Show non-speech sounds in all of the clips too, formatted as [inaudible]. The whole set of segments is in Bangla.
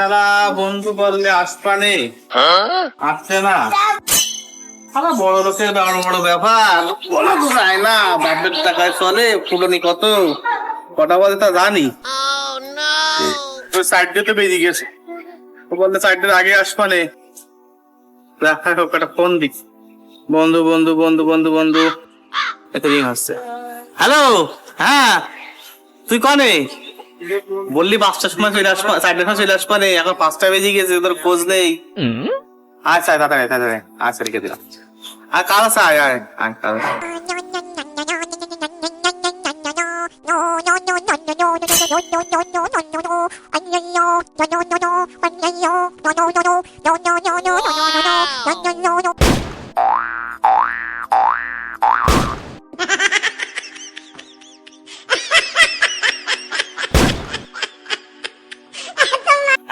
তারা বন্ধু বললে আসপানে। আসছে না। আরে বড় লোকের বড় বড় ব্যাপার। বলা তো যায় না বাপের টাকায় চলে ফুলনি কত? কটা বাজে তা জানি। সাইড তো বেরিয়ে গেছে। ও বললে সাইডের আগে আসপানে। দেখা হোক একটা ফোন দিক বন্ধু বন্ধু বন্ধু বন্ধু বন্ধু। এত রিং আসছে। হ্যালো হ্যাঁ? তুই কনে? বললি পাঁচটার সময় চলে আসবা চারটার সময় চলে আসবা নেই এখন পাঁচটা বেজে গেছে তোর খোঁজ নেই। আচ্ছা তাড়াতাড়ি তাড়াতাড়ি আচ্ছা রেখে দিলাম। আর কাল আছে আয় আয় আয় কাল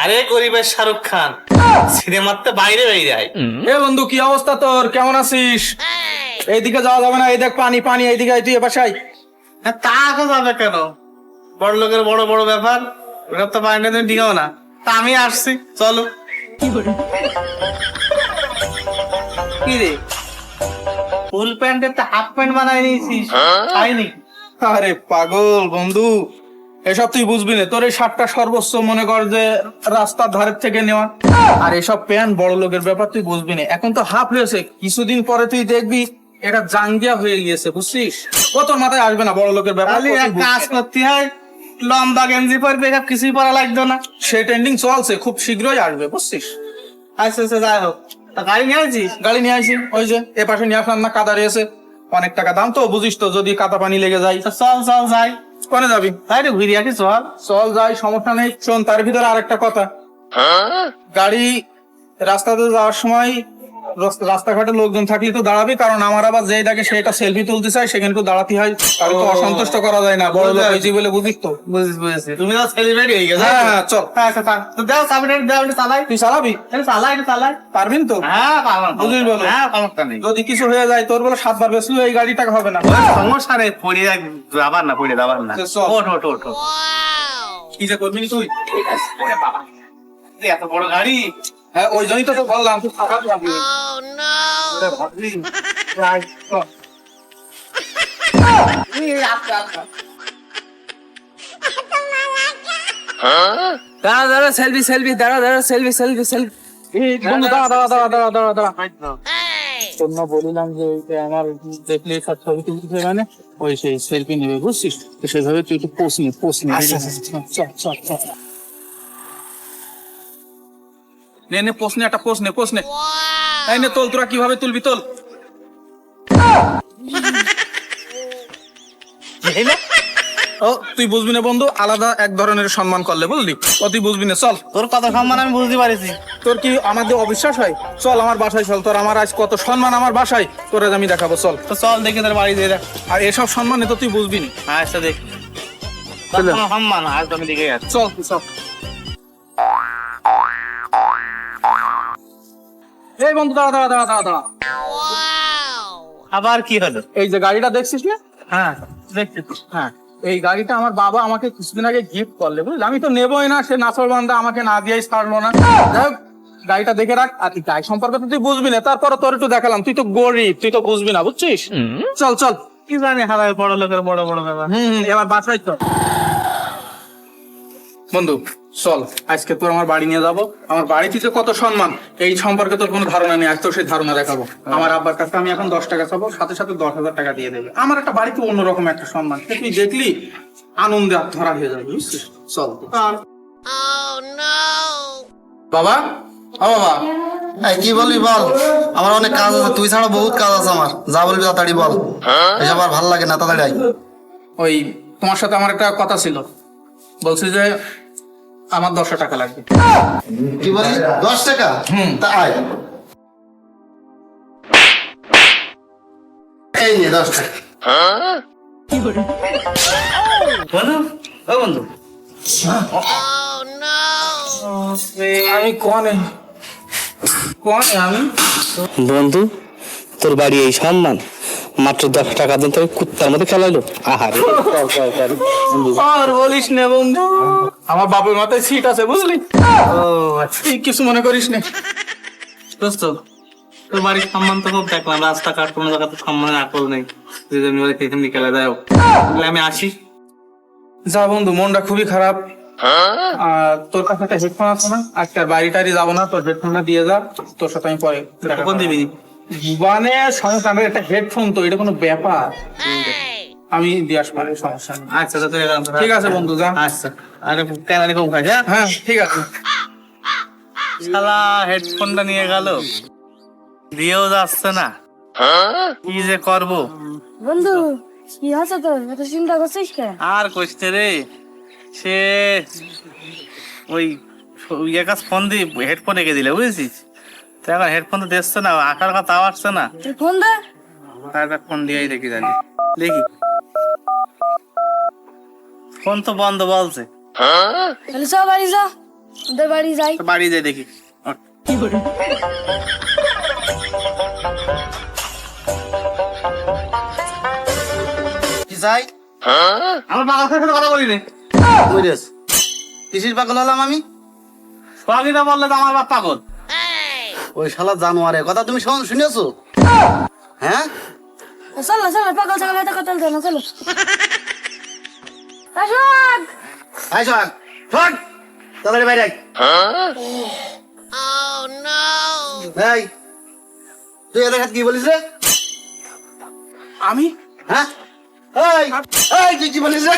আরে গরিবের শাহরুখ খান। সিনেমার তো বাইরে বেরিয়ে যায় এ বন্ধু কি অবস্থা তোর? কেমন আছিস? এইদিকে যাওয়া যাবে না এই দেখ পানি পানি এইদিকে তুই এ বাসায়। হ্যাঁ, তা আগে যাবে কেন? বড় লোকের বড় বড় ব্যাপার ওটা তো বাইরে তুমি ডিঙাও না। তা আমি আসছি চলো। কি রে? ফুল প্যান্টের তো হাফ প্যান্ট বানাই নিয়েছিস। খাইনি আরে পাগল বন্ধু। এসব তুই বুঝবি না। তোর এই শার্টটা সর্বোচ্চ মনে কর যে রাস্তার ধারের থেকে নেওয়া। আর এসব প্যান্ট বড় লোকের ব্যাপার তুই বুঝবি না। এখন তো হাফ হয়েছে। কিছুদিন পরে তুই দেখবি এটা জাঙ্গিয়া হয়ে গিয়েছে বুঝছিস? ও তোর মাথায় আসবে না বড় লোকের ব্যাপার। কাজ করতে হয় লম্বা গেঞ্জি পরবে সব কিছুই পরা লাগতো না। সেই ট্রেন্ডিং চলছে খুব শীঘ্রই আসবে বুঝছিস? আচ্ছা আচ্ছা যাই হোক। গাড়ি নিয়ে আসছিস গাড়ি নিয়ে আসি ওই যে এ পাশে নিয়ে আসলাম না কাদা রয়েছে। অনেক টাকা দাম তো বুঝিস তো যদি কাদা পানি লেগে যায়। চল চল যাই। কোনে যাবি? তাই রে ঘুরে আসি চল। চল যাই সমস্যা নেই। শোন তার ভিতরে আরেকটা কথা। গাড়ি রাস্তাতে যাওয়ার সময় রাস্তাঘাটে লোকজন থাকলে তো দাঁড়াবি কারণ আমার আবার যেই ডাকে সেটা সেলফি তুলতে চাই সেখানে তো দাঁড়াতে হয়। কারণ তো অসন্তুষ্ট করা যায় না। বড় লোক। হয়েছি বলে বুঝিস তো। বুঝিস বুঝেছি তুমি তো সেলিব্রেটি হয়ে গেছো। হ্যাঁ হ্যাঁ, চল। আচ্ছা থাক। তো দাও একটু দাও একটু চালাই। তুই চালাবি? একটু চালাই একটু চালাই। পারবিন তো? হ্যাঁ পারব বুঝিস বলো। হ্যাঁ সমস্যা নেই। যদি কিছু হয়ে যায় তোর বলে সাতবার বেসলেও এই গাড়ি টাকা হবে না। সমস্যা নেই পড়ে যাবার না পড়ে যাবার না। চল। ওঠ ওঠ ওঠ। কি যে করবি তুই? ওরে বাবা। এত বড় গাড়ি। হ্যাঁ ওই জন্যই তো তোকে বললাম। তুই ফাঁকা থাকবি ওরে ভাবলি? যাই, চল। এই, আচ্ছা, আচ্ছা। দাঁড়া দাঁড়া সেলফি সেলফি দাঁড়া দাঁড়া সেলফি সেলফি সেলফি বন্ধু দাঁড়া দাঁড়া দাঁড়া দাঁড়া দাঁড়া দাঁড়া। এই তো। তোর না বলিলাম যে ওইটা আমার দেখলে সব ছবি তুলতে মানে ওই সেই সেলফি নেবে বুঝছিস? তো সেভাবে তুই একটু পোস নে পোস নে। আচ্ছা, চল চল চল। নে নে পোস নে একটা পোস নে পোস নে। এই নে তোল তোরা কীভাবে তুলবি তোল। [laughs] ও তুই বুঝবি না বন্ধু আলাদা এক ধরনের সম্মান করলে বুঝলি। ও তুই বুঝবি না চল। তোর কত সম্মান আমি বুঝতে পারিছি। তোর কি আমাদের অবিশ্বাস হয়? চল আমার বাসায় চল তোর আমার আজ কত সম্মান আমার বাসায় তোর আজ আমি দেখাবো চল। তো চল দেখি তোর বাড়ি দিয়ে দেখ। আর এসব সম্মানে তো তুই বুঝবি না। আচ্ছা দেখ। সম্মান আজ আমি দেখে চল চল। এই বন্ধু দাঁড়া দাঁড়া দাঁড়া দাঁড়া দাঁড়া। আবার কি হলো? এই যে গাড়িটা দেখছিস না? হ্যাঁ দেখছি তো। হ্যাঁ এই গাড়িটা আমার বাবা আমাকে কিছুদিন আগে গিফট করলে বুঝলি? আমি তো নেবই না সে নাচর বান্ধা আমাকে না দিয়েই ছাড়লো না। যাই হোক, গাড়িটা দেখে রাখ আর এই গাড়ি সম্পর্কে তো তুই বুঝবি না তারপরে তোর একটু দেখালাম। তুই তো গরিব তুই তো বুঝবি না বুঝছিস? চল চল। কি জানি হারায় বড় লোকের বড় বড় ব্যাপার। হুম হুম, এবার বাসায় চল। বন্ধু চল আজকে তোর আমার বাড়ি নিয়ে যাব। আমার বাড়িতে যে কত সম্মান এই সম্পর্কে তোর কোনো ধারণা নেই আজ তোর সেই ধারণা দেখাবো। আমার আব্বার কাছে আমি এখন দশ টাকা চাবো সাথে সাথে দশ হাজার টাকা দিয়ে দেবে। আমার একটা বাড়িতে অন্যরকম একটা সম্মান তুই দেখলি আনন্দে আত্মহারা হয়ে যাবে বুঝছিস? চল বাবা? ও বাবা। এই কি বলবি বল? আমার অনেক কাজ আছে তুই ছাড়া বহুত কাজ আছে আমার। যা বলবি তাড়াতাড়ি বল। এসব আর ভালো লাগে না তাড়াতাড়ি ওই তোমার সাথে আমার একটা কথা ছিল। বলছি যে আমার দশশো টাকা লাগবে। কি বলি? দশ টাকা? তা আয়। এই নিয়ে দশ টাকা। বন্ধু ও বন্ধু। আমি কনে? কনে আমি? বন্ধু তোর বাড়ি এই সম্মান মাত্র দশ টাকা দিন তো কুত্তার মধ্যে খেলাইলো আহারে। আর বলিস না বন্ধু। আমার বাপের মাথায় সিট আছে বুঝলি? ও আচ্ছা। তুই কিছু মনে করিস না। দোস্ত তোর বাড়ির সম্মান তো খুব দেখলাম। রাস্তাঘাট কোনো জায়গাতে সম্মানের আকল নেই। যে এখানে খেলা দেয় আমি আসি। যা বন্ধু মনটা খুবই খারাপ। আর তোর কাছে একটা হেডফোন আছে না? আজকে আর বাড়ি টাড়ি যাব না তোর হেডফোনটা দিয়ে যা। তোর সাথে আমি পরে দিবি? মানে সমস্যা আমার একটা হেডফোন তো এটা কোনো ব্যাপার? আমি দিয়ে আসব সমস্যা নেই। আচ্ছা তো ঠিক আছে বন্ধু যা। আচ্ছা আরে কেনারি কম খাস হ্যাঁ হ্যাঁ ঠিক আছে। শালা হেডফোনটা নিয়ে গেল। দিয়েও যাচ্ছে না। কি যে করব? বন্ধু কি হচ্ছে তোর? এত চিন্তা করছিস কে আর কইতে রে সে ওই ইয়ে কাজ ফোন দিয়ে হেডফোন রেখে দিলে বুঝেছিস? এখন হেডফোন তো দেখছে না আকার কথা আসছে না। ফোন দে। তারপর ফোন দিয়েই দেখি জানি। দেখি। ফোন তো বন্ধ বলছে। তাহলে সব বাড়ি যা। ওদের বাড়ি যাই। তো বাড়ি যাই দেখি। ওঠ। কি চাই? আমার বাবার সাথে কথা বলি নে বুঝেছ কিসির পাগল হলাম আমি? সোহাগীটা বললে তো আমার বাপ পাগল। ওই শালা জানোয়ারের কথা তুমি শোন শুনেছো? হ্যাঁ? চল না চল না পাগল ছাগল হাতে কথা বলতে না চলো। আই সোহাগ সোহাগ তাড়াতাড়ি বাইরে আয়। এই তুই এদের হাত কি বলিস রে? আমি? হ্যাঁ? এই এই তুই কি বলিস রে?